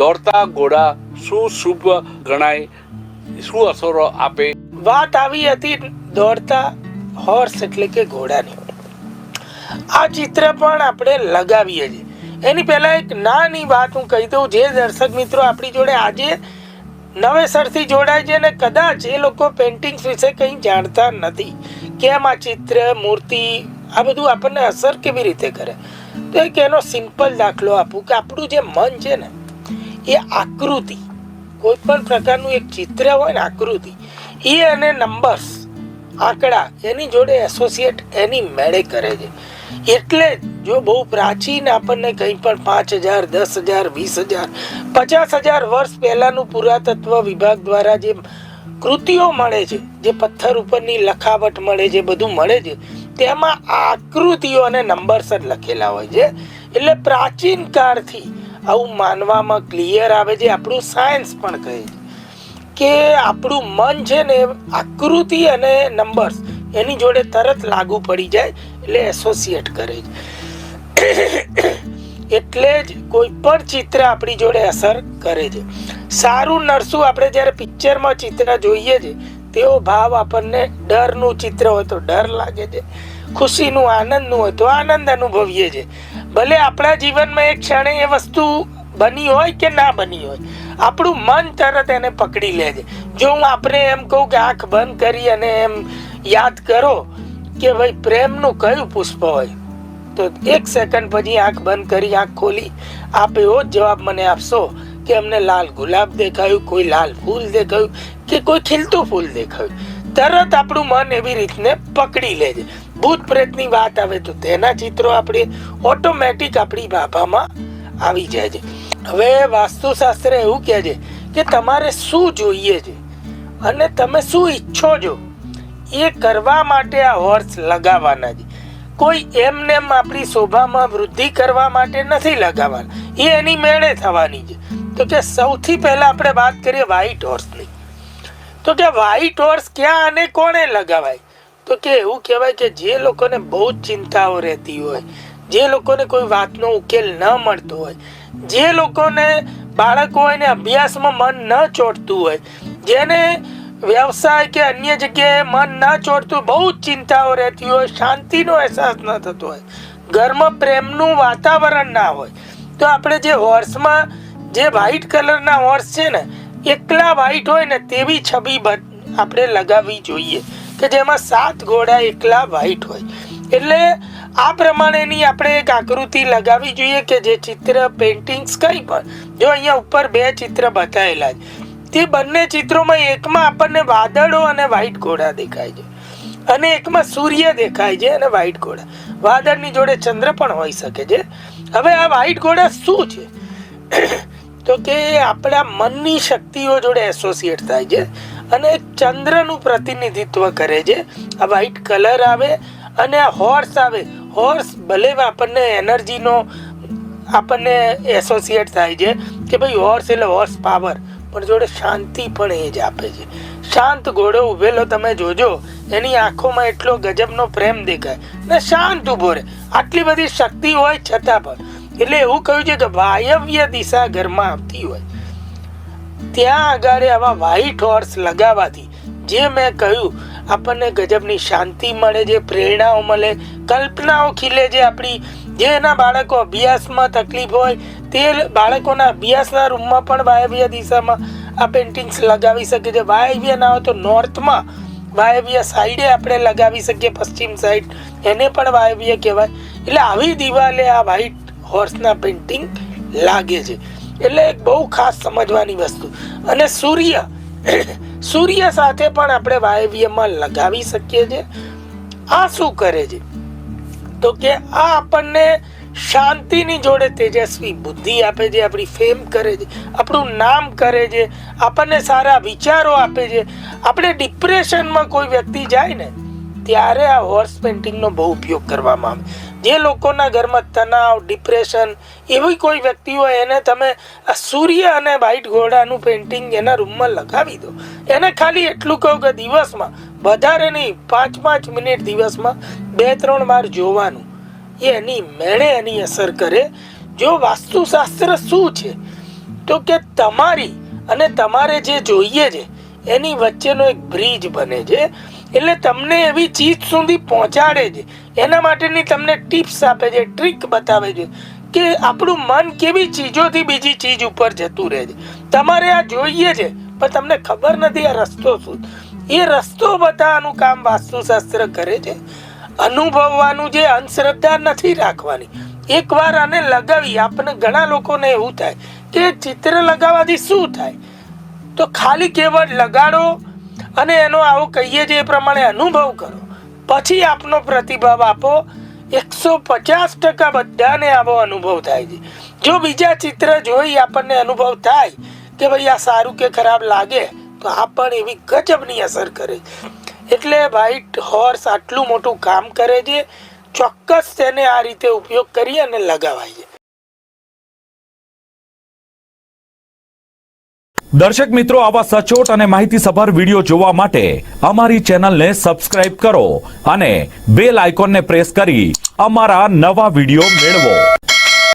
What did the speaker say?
દોડતા ઘોડા શું શુભ ગણાય? શું અસરો આપે? વાત આવી હતી દોડતા હોર્સ એટલે કે ઘોડાની. આ ચિત્ર પણ આપણે લગાવીએ છીએ. એની પહેલાં એક નાની વાત હું કહી દઉં, જે દર્શક મિત્રો આપણી જોડે આજે નવેસરથી જોડાય છે અને કદાચ એ લોકો પેઇન્ટિંગ્સ વિશે કંઈ જાણતા નથી. કેમ આ ચિત્ર, મૂર્તિ, આ બધું આપણને અસર કેવી રીતે કરે? તો એક એનો સિમ્પલ દાખલો આપું કે આપણું જે મન છે ને એ આકૃતિ કોઈ પણ પ્રકારનું એક ચિત્ર હોય ને આકૃતિ, એ અને નંબર્સ આંકડા, એની જોડે એસોસિએટ એની મેળે કરે છે. એટલે જ બહુ પ્રાચીન આપણને કંઈ પણ પાંચ હજાર, દસ હજાર, વીસ હજાર, પચાસ હજાર વર્ષ પહેલાંનું પુરાતત્વ વિભાગ દ્વારા જે કૃતિઓ મળે છે, જે પથ્થર ઉપરની લખાવટ મળે છે, બધું મળે છે, તેમાં આકૃતિઓ અને નંબર્સ જ લખેલા હોય છે. એટલે પ્રાચીન કાળથી આવું માનવામાં ક્લિયર આવે છે. આપણું સાયન્સ પણ કહે છે કે આપણું મન છે ને આકૃતિ અને નંબર્સ એની જોડે તરત લાગુ પડી જાય એટલે એસોસિએટ કરે છે. એટલે જ કોઈ પણ ચિત્ર આપણી જોડે અસર કરે છે. સારું નરસું આપણે જ્યારે પિક્ચરમાં ચિત્ર જોઈએ છે, તેવો ભાવ આપણને ડરનું ચિત્ર હોય તો ડર લાગે છે, ખુશીનું, આનંદનું હોય તો આનંદ અનુભવીએ છીએ ભલે આપણા જીવનમાં એક ક્ષણે એ વસ્તુ બની હોય કે ના બની હોય, આપણું મન તરત એને પકડી લે છે. જો હું આપણે એમ કહું કે આંખ બંધ કરી અને એમ યાદ કરો કે ભાઈ પ્રેમનું કયું પુષ્પ હોય, તો એક સેકન્ડ પછી આંખ બંધ કરી, આંખ ખોલી, આપ એવો જ જવાબ મને આપશો કે અમને લાલ ગુલાબ દેખાયું, કોઈ લાલ ફૂલ દેખાયું કે કોઈ ખીલતું ફૂલ દેખાયું. તરત આપણું મન એવી રીતને પકડી લે છે. ભૂત પ્રેતની વાત આવે તો તેના ચિત્રો આપણે ઓટોમેટિક આપણી ભાભામાં આવી જાય છે. હવે વાસ્તુશાસ્ત્ર એવું કહે છે કે તમારે શું જોઈએ છે અને તમે શું ઈચ્છો છો એ કરવા માટે આ હોર્સ લગાવવાના છે. કોઈ એમને આપણી શોભામાં વૃદ્ધિ કરવા માટે નથી લગાવવાના. એ એની મેળે થવાની છે. તો કે સૌથી પહેલા આપણે વાત કરીએ વ્હાઈટ હોર્સની તો કે વ્હાઈટ હોર્સ ક્યાં અને કોણે લગાવાય? તો કે એવું કહેવાય કે જે લોકોને બહુ જ ચિંતાઓ રહેતી હોય, જે લોકોને કોઈ વાતનો ઉકેલ ન મળતો હોય, જે લોકોને બાળકો હોય ને અભ્યાસમાં મન ન ચોટતું હોય, જેને વ્યવસાય કે અન્ય જગ્યાએ મન ન ચોટતું, બહુ જ ચિંતાઓ રહેતી હોય, શાંતિનો અહેસાસ ન થતો હોય, ઘરમાં પ્રેમનું વાતાવરણ ના હોય. તો આપણે જે હોર્સમાં, જે વ્હાઈટ કલરના હોર્સ છે ને, એકલા વ્હાઈટ હોય ને તેવી છબી આપણે લગાવવી જોઈએ. કે જેમાં સાત ઘોડા એકલા વ્હાઈટ હોય. એટલે આ પ્રમાણેની આપણે એક આકૃતિ લગાવવી જોઈએ કે જે ચિત્ર પેઇન્ટિંગ્સ કંઈ પણ, જો અહીંયા ઉપર બે ચિત્ર બતાવેલા છે. તે બંને ચિત્રોમાં એકમાં આપણને વાદળો અને વ્હાઈટ ઘોડા દેખાય છે. અને એકમાં સૂર્ય દેખાય છે અને વ્હાઈટ ઘોડા. વાદળની જોડે ચંદ્ર પણ હોઈ શકે છે. હવે આ વ્હાઈટ ઘોડા શું છે? તો કે આપણા મનની શક્તિઓ જોડે એસોસિએટ થાય છે. અને ચંદ્રનું પ્રતિનિધિત્વ કરે છે. આ વ્હાઈટ કલર આવે અને આ હોર્સ આવે. હોર્સ ભલે આપણને એનર્જીનો આપણને એસોસિએટ થાય છે કે ભાઈ હોર્સ એટલે હોર્સ પાવર પણ જોડે શાંતિ પણ એ જ આપે છે. શાંત ઘોડો ઉભેલો તમે જોજો, એની આંખોમાં એટલો ગજબનો પ્રેમ દેખાય. ને શાંત ઊભો રહે. આટલી બધી શક્તિ હોય છતાં પણ. એટલે એવું કહ્યું છે કે વાયવ્ય દિશા ઘરમાં આવતી હોય. ત્યાં આગળ આવા વ્હાઈટ હોર્સ લગાવવાથી જે મેં કહ્યું, આપણને ગજબની શાંતિ મળે છે પ્રેરણાઓ મળે, કલ્પનાઓ ખીલે છે આપણી, જે એના બાળકો અભ્યાસમાં તકલીફ હોય, તે બાળકોના અભ્યાસના રૂમમાં પણ વાયવ્ય દિશામાં આ પેઇન્ટિંગ્સ લગાવી શકે છે. વાયવ્ય ના હોય તો નોર્થમાં વાયવ્ય સાઈડે આપણે લગાવી શકીએ, પશ્ચિમ સાઈડ એને પણ વાયવ્ય કહેવાય. એટલે આવી દિવાલે આ વ્હાઈટ હોર્સના પેઇન્ટિંગ લાગે છે. એટલે એક બહુ ખાસ સમજવાની વસ્તુ. અને સૂર્ય સૂર્ય સાથે પણ આપણે વાયવ્યમાં લગાવી શકીએ છીએ. આ શું કરે છે? તો કે આ આપણને શાંતિની જોડે તેજસ્વી બુદ્ધિ આપે છે, આપણી ફેમ કરે છે, આપણું નામ કરે છે, આપણને સારા વિચારો આપે છે. આપણે ડિપ્રેશનમાં કોઈ વ્યક્તિ જાય ને, ત્યારે આ હોર્સ પેઇન્ટિંગનો બહુ ઉપયોગ કરવામાં આવે. જે લોકોના ઘરમાં તણાવ ડિપ્રેશન એવી કોઈ વ્યક્તિ હોય એને તમે આ સૂર્ય અને વ્હાઈટ ઘોડાનું પેઇન્ટિંગ એના રૂમમાં લગાવી દો. એને ખાલી એટલું કહું કે દિવસમાં, વધારે નહીં, પાંચ પાંચ મિનિટ દિવસમાં બે ત્રણ વાર જોવાનું. એ એની મેળે એની અસર કરે. જો વાસ્તુશાસ્ત્ર શું છે? તો કે તમારી અને તમારે જે જોઈએ છે, એની વચ્ચેનો એક બ્રિજ બને છે. એટલે તમને એવી ચીજ સુધી પહોંચાડે છે. એના માટેની તમને ટિપ્સ આપે છે, ટ્રીક બતાવે છે કે આપણું મન કેવી ચીજોથી બીજી ચીજ ઉપર જતું રહે છે. તમારે આ જોઈએ છે, પણ તમને ખબર નથી આ રસ્તો શું. એ રસ્તો બતાવવાનું કામ વાસ્તુશાસ્ત્ર કરે છે. અનુભવવાનું જે અંધશ્રદ્ધા નથી રાખવાની. એકવાર આને લગાવી આપણને ઘણા લોકોને એવું થાય કે ચિત્ર લગાવવાથી શું થાય? તો ખાલી કેવળ લગાડો અને એનો આવો કહીએ છીએ એ પ્રમાણે અનુભવ કરો. પછી આપનો પ્રતિભાવ આપો. એકસો પચાસ ટકા બધાને આવો અનુભવ થાય છે. જો બીજા ચિત્ર જોઈ આપણને અનુભવ થાય કે ભાઈ આ સારું કે ખરાબ લાગે, તો આ પણ એવી ગજબની અસર કરે એટલે વ્હાઇટ હોર્સ આટલું મોટું કામ કરે છે. ચોક્કસ તેને આ રીતે ઉપયોગ કરી અને લગાવાય છે. દર્શક મિત્રો, આવા સચોટ અને માહિતીસભર વીડિયો જોવા માટે અમારી ચેનલને સબસ્ક્રાઇબ કરો અને બેલ આઇકોનને પ્રેસ કરી અમારા નવા વીડિયો મેળવો.